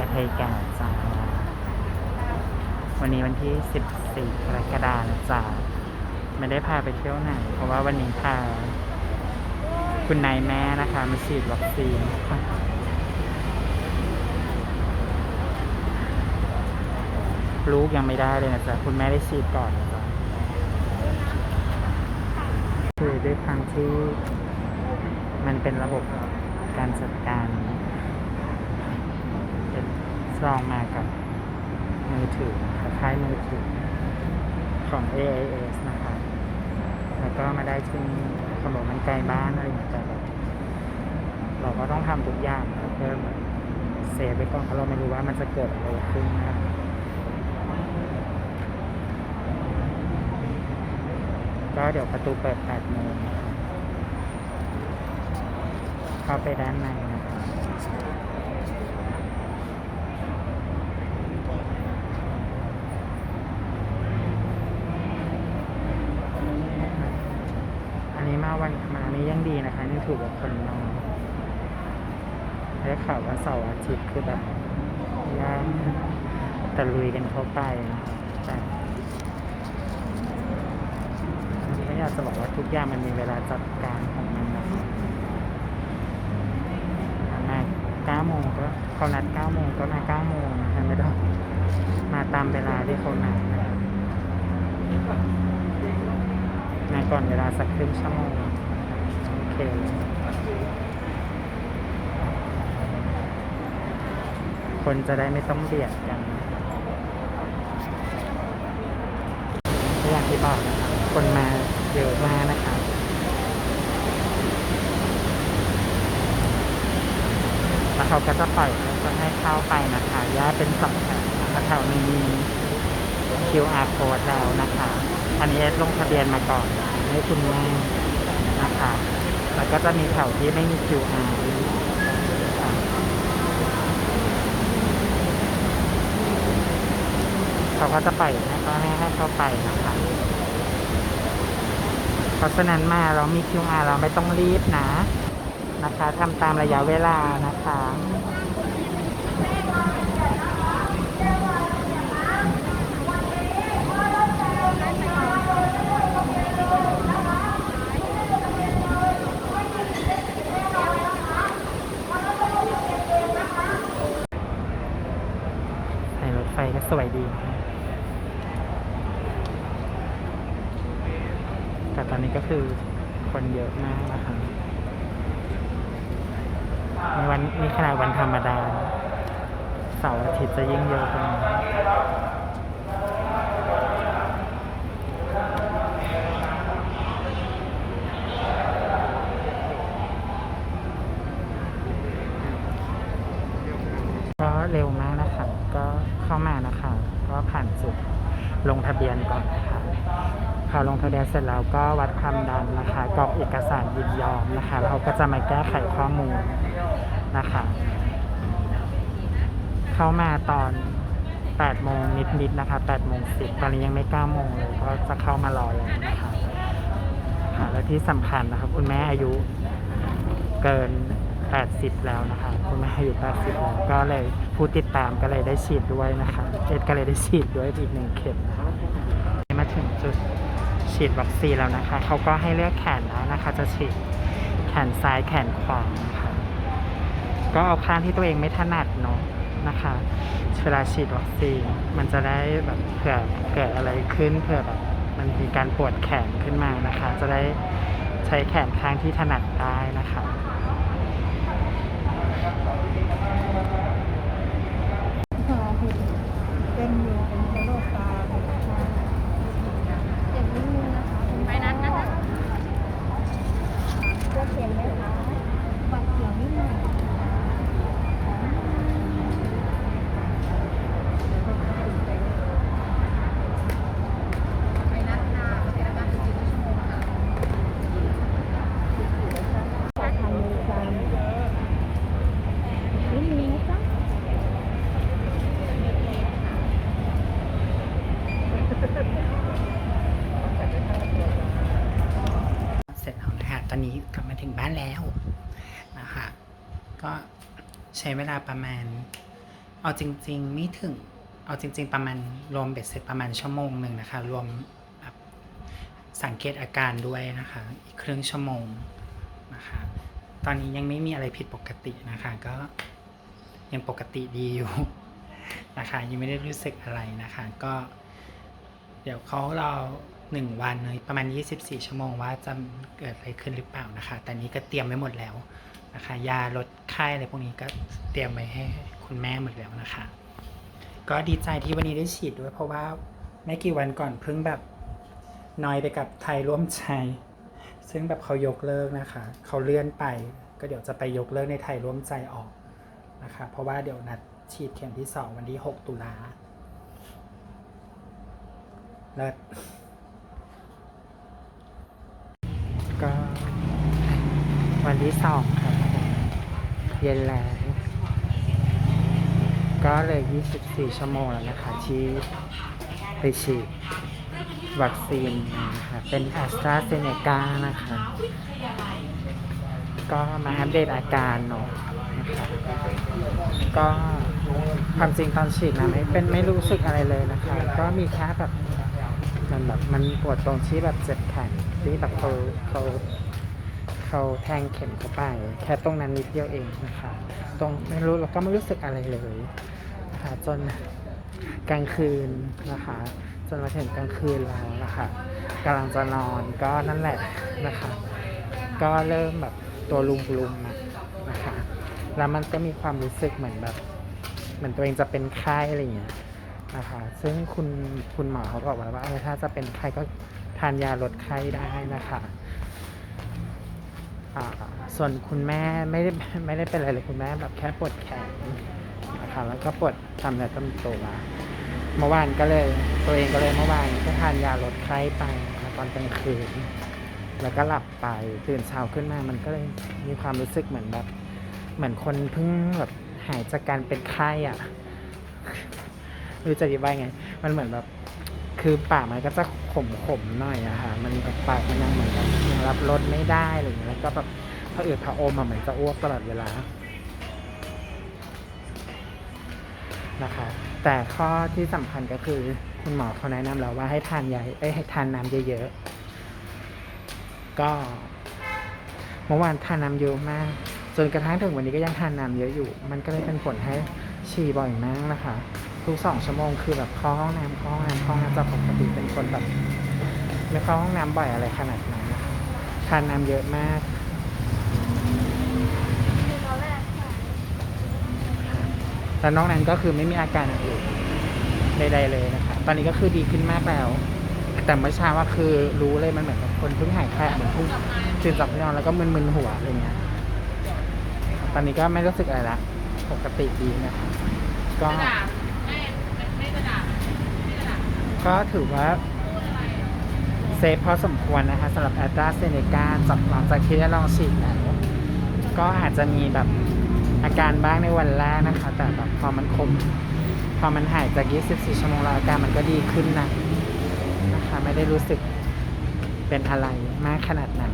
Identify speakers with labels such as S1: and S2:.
S1: กระเทยแก่จ้าวันนี้วันที่ 14กรกฎาคมจ้าไม่ได้พาไปเที่ยวไหน เพราะว่าวันนี้พาคุณนายแม่นะคะมาฉีดวัคซีนลูกยังไม่ได้เลยนะจ๊ะคุณแม่ได้ฉีดก่อนนะจ๊ะคือด้วยความที่มันเป็นระบบการจัดการ ซองมากับมือถือคล้ายมือถือของ AIS นะคะ แล้วก็มาได้ที่นี่เขาบอกมันไกลบ้านอะไรอย่างเงี้ยแต่แบบเราก็ต้องทำทุกอย่างเพื่อแบบเซฟไปก่อนเพราะเราไม่รู้ว่ามันจะเกิดอะไรขึ้นนะครับก็เดี๋ยวประตูเปิด8โมงเข้าไปด้านในนะครับอันนี้มาวันมานี้ยังดีนะคะ นี่ ถูกกับคนนอยได้วข่าวว่าเสาร์อาทิตย์คือแบบยากตะลุยกันเข้าไปแต่ไม่อยากจะบอกว่าทุกอย่างมันมีเวลาจัดการของมันนะมาเก้าโมงก็เขานัดเก้าโมงก็มาเก้าโมงนะไม่ต้องมาตามเวลาที่เขานัดนะมาก่อนเวลาสักครึ่งชั่วโมง เคเลยคนจะได้ไม่ต้องเบียดกันอย่างที่บอกนะครับคนมาเยอะมากนะครับแล้วเขาก็จะปล่อยแล้วก็ให้เข้าไปนะคะแยเป็นสองแถวนะคะแถวนึงมี QR code แล้วนะคะ อันนี้ลงทะเบียนมาก่อนให้คุณแม่นะคะ แล้วก็จะมีแถวที่ไม่มี QR เขาก็จะปล่อยให้พ่อแม่ให้เข้าไปนะคะ เพราะฉะนั้นมาเรามี QR เราไม่ต้องรีบนะ นะคะทำตามระยะเวลานะคะ ใส่รถไฟก็ สวยดีแต่ตอนนี้ก็คือคนเยอะมากนะคะมีวันมีขนาดวันธรรมดา เสาร์อาทิตย์จะยิ่งเยอะกว่านี้ก็เร็วมากนะคะ ก็เข้ามานะคะก็ผ่านจุดลงทะเบียนก่อนนะคะพอลงทะเบียนเสร็จแล้วก็วัดความดันนะคะกรอกเอกสารยินยอมนะคะแล้วเขาก็จะมาแก้ไขข้อมูลนะคะ เข้ามาตอน8โมงนิดๆนะคะ8โมง10ตอนนี้ยังไม่9โมงเลยก็จะเข้ามารอแล้วนะคะค่ะและที่สำคัญนะคะคุณแม่อายุเกิน 80 แล้วนะคะคุณแม่อายุ 80 แล้วก็เลยผู้ติดตามก็เลยได้ฉีดด้วยนะคะเอ็ดก็เลยได้ฉีดด้วยอีกหนึ่งเข็มนะคะมาถึงจุดฉีดวัคซีนแล้วนะคะเขาก็ให้เลือกแขนแล้วนะคะ จะฉีดแขนซ้ายแขนขวานะคะก็เอาข้างที่ตัวเองไม่ถนัดเนาะนะคะเวลาฉีดวัคซีนมันจะได้แบบเผื่อเกิดอะไรขึ้นเผื่อแบบมันมีการปวดแขนขึ้นมานะคะ จะได้ใช้แขนข้างที่ถนัดได้นะคะ
S2: ครับขอ
S3: บคุณมา
S1: กครับ อนนี้กลับมาถึงบ้านแล้วนะคะก็ใช้เวลาประมาณ เอาจริง ๆ ไม่ถึง เอาจริง ๆ ประมาณรวมเบ็ดเสร็จประมาณชั่วโมงหนึ่งนะคะ รวมสังเกตอาการด้วยนะคะ อีกครึ่งชั่วโมงนะคะ ตอนนี้ยังไม่มีอะไรผิดปกตินะคะ ก็ยังปกติดีอยู่นะคะ ยังไม่ได้รู้สึกอะไรนะคะ ก็เดี๋ยวเขาเรา หนึ่งวันเลยประมาณ 24 ชั่วโมงว่าจะเกิดอะไรขึ้นหรือเปล่านะคะ แต่นี้ก็เตรียมไว้หมดแล้วนะคะ ยาลดไข้อะไรพวกนี้ก็เตรียมไว้ให้คุณแม่หมดแล้วนะคะ ก็ดีใจที่วันนี้ได้ฉีดด้วยเพราะว่าไม่กี่วันก่อนเพิ่งแบบนอยไปกับไทยร่วมใจซึ่งแบบเขายกเลิกนะคะ เขาเลื่อนไป ก็เดี๋ยวจะไปยกเลิกในไทยร่วมใจออกนะคะ เพราะว่าเดี๋ยวนัดฉีดเข็มที่ 2 วันที่ 6 ตุลาเลิศ วันที่สองครับเย็นแล้ว ก็เลย 24 ชั่วโมงแล้วนะคะ ที่ไปฉีดวัคซีนนะคะเป็นแอสตราเซเนกานะคะ ก็มาอัปเดตอาการเนาะนะคะก็ความจริงตอนฉีดนะไม่เป็นไม่รู้สึกอะไรเลยนะคะ ก็มีแค่แบบมันแบบมันปวดตรงที่แบบเจ็บแขนที่แบบเขาเขา เขาแทงเข็มเข้าไป แค่ตรงนั้นนิดเดียวเองนะคะ ตรงไม่รู้แล้วก็ไม่รู้สึกอะไรเลยนะคะจนกลางคืนนะคะ จนมาถึงกลางคืนแล้วนะคะกำลังจะนอนก็นั่นแหละนะคะ ก็เริ่มแบบตัวลุมลุมๆนะนะคะ แล้วมันก็มีความรู้สึกเหมือนแบบเหมือนตัวเองจะเป็นไข้อะไรอย่างเงี้ยนะคะซึ่งคุณคุณหมอเขาบอกไว้ว่าถ้าจะเป็นไข้ก็ทานยาลดไข้ได้นะคะ ส่วนคุณแม่ไม่ได้ไม่ได้เป็นอะไรเลยคุณแม่แบบแค่ปวดแขนนะคะแล้วก็ปวดทำเนื้อต้มตัวเมื่อวานก็เลยตัวเองก็เลยเมื่อวานก็ทานยาลดไข้ไปตอนกลางคืน แล้วก็หลับไปตื่นเช้าขึ้นมามันก็เลยมีความรู้สึกเหมือนแบบ เหมือนคนเพิ่งแบบหายจากการเป็นไข้อะรู้จะอธิบายไง มันเหมือนแบบ คือปากมันก็จะขมขมๆหน่อยอะค่ะ มันแบบปากมันยังเหมือนแบบยังรับรสไม่ได้อะไรอย่างเงี้ยแล้วก็แบบพออืดพออมอะเหมือนจะอ้วกตลอดเวลานะคะ แต่ข้อที่สำคัญก็คือคุณหมอเขาแนะนำเราว่าให้ทานยาเอ้ยให้ทานน้ำเยอะๆ ก็เมื่อวานทานน้ำเยอะมาก จนกระทั่งถึงวันนี้ก็ยังทานน้ำเยอะอยู่ มันก็เลยเป็นผลให้ฉี่บ่อยมากนะคะ ทุกสองชั่วโมงคือแบบเข้าห้องน้ำเข้าห้องน้ำเข้าห้องน้ำจากปกติเป็นคนแบบไม่เข้าห้องน้ำบ่อยอะไรขนาดนั้นทานน้ำเยอะมากแล้วนอกนั้นก็คือไม่มีอาการอื่นใดๆเลยนะคะ ตอนนี้ก็คือดีขึ้นมากแล้ว แต่เมื่อเช้าว่าคือรู้เลยมันเหมือนกับคนเพิ่งหายแค่เหมือนเพิ่งตื่นจากที่นอนแล้วก็มึนๆหัวอะไรเงี้ย ตอนนี้ก็ไม่รู้สึกอะไรละ ปกติดีนะคะก็ ก็ถือว่าเซฟพอสมควรนะคะสำหรับแอตราเซเนกาจากหลังจากที่ได้ลองฉีดแล้วก็อาจจะมีแบบอาการบ้างในวันแรกนะคะ แต่แบบพอมันคม พอมันหายจาก 24 ชั่วโมงแล้วอาการมันก็ดีขึ้นนะนะคะ ไม่ได้รู้สึกเป็นอะไรมากขนาดนั้น